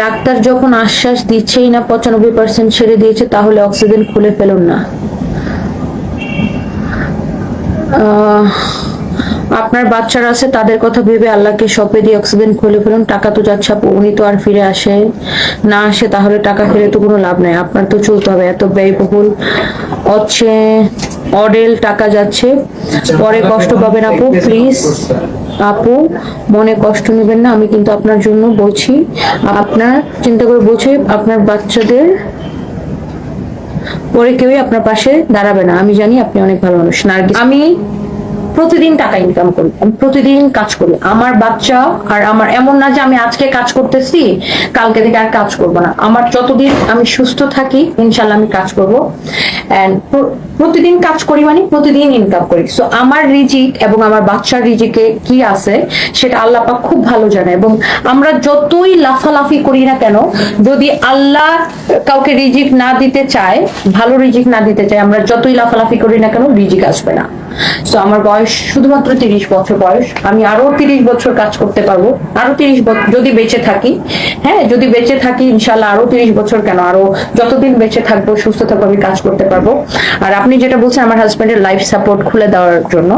Doctor যখন আশ্বাস দিচ্ছেই না, পঁচানব্বই পার্সেন্ট ছেড়ে দিয়েছে, তাহলে অক্সিজেন খুলে ফেলুন না। আপনার বাচ্চারা আছে, তাদের কথা ভেবে আল্লাহকে সপে দিয়ে অক্সিজেন খুলে ফেলুন। টাকা তো যাচ্ছে উনি তো আর ফিরে আসে, না আসে, তাহলে টাকা ফিরে তো কোনো লাভ নাই। আপনার তো চলতে হবে, এত ব্যয়বহুল হচ্ছে অডেল টাকা যাচ্ছে। পরে কষ্ট পাবেন, আপু প্লিজ আপু, মনে কষ্ট নেবেন না, আমি কিন্তু আপনার জন্য বলছি। আপনার, চিন্তা করে বলছি, আপনার বাচ্চাদের পরে কেউই আপনার পাশে দাঁড়াবে না। আমি জানি আপনি অনেক ভালো মানুষ, নার্গিস। আমি প্রতিদিন টাকা ইনকাম করি, আমি প্রতিদিন কাজ করি। আমার বাচ্চা, আর আমার এমন না যে আমি আজকে কাজ করতেছি, কালকে থেকে আর কাজ করব না। আমার যতদিন আমি সুস্থ থাকি ইনশাল্লাহ আমি কাজ করব। এন্ড প্রতিদিন কাজ করি মানে প্রতিদিন ইনকাম করি। সো আমার রিজিক এবং আমার বাচ্চার রিজিকে কি আছে, সেটা আল্লাহ পাক খুব ভালো জানে। এবং আমরা যতই লাফালাফি করি না কেন, যদি আল্লাহ কাউকে রিজিক না দিতে চায়, ভালো রিজিক না দিতে চায়, আমরা যতই লাফালাফি করি না কেন, রিজিক আসবে না। তো আমার বয়স শুধুমাত্র তিরিশ বছর বয়স। আমি আরও তিরিশ বছর কাজ করতে পারব। আরও তিরিশ বছর যদি বেঁচে থাকি হ্যাঁ যদি বেঁচে থাকি, ইনশাল্লাহ আরও তিরিশ বছর কেন? আরও যতদিন বেঁচে থাকব, সুস্থ থাকব, আমি কাজ করতে পারব। আর আপনি যেটা বলছেন, আমার হাজবেন্ডের লাইফ সাপোর্ট খুলে দেওয়ার জন্য।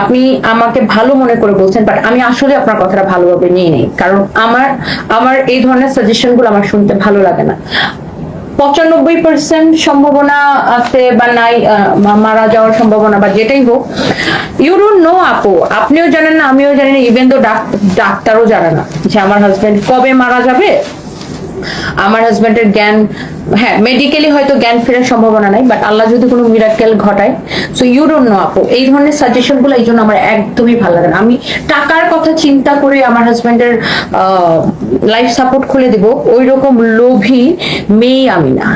আপনি আমাকে ভালো মনে করে বলছেন বাট আমি আসলে আপনার কথাটা ভালোভাবে নিয়ে নেই। কারণ আমার আমার এই ধরনের সাজেশনগুলো আমার শুনতে ভালো লাগে না। পঁচানব্বই পার্সেন্ট সম্ভাবনা আছে বা নাই মারা যাওয়ার সম্ভাবনা বা যেটাই হোক। ইউ ডোন্ট নো আপু, আপনিও জানেন না, আমিও জানি না ইভেন তো ডাক্তারও জানে না যে আমার হাজবেন্ড কবে মারা যাবে। আমার হাজব্যান্ডের জ্ঞান হ্যাঁ মেডিকেলি হয়তো জ্ঞান ফেরার সম্ভাবনা নাই বাট আল্লাহ যদি কোনো মিরাকেল ঘটায় সো ইউ ডোন্ট নো আপু। এই ধরনের সাজেশনগুলো এই জন্য আমার একদমই ভালো লাগে না। আমি টাকার কথা চিন্তা করে আমার হাজব্যান্ডের লাইফ সাপোর্ট খুলে দিব ওই রকম লোভী মেয়ে আমি না।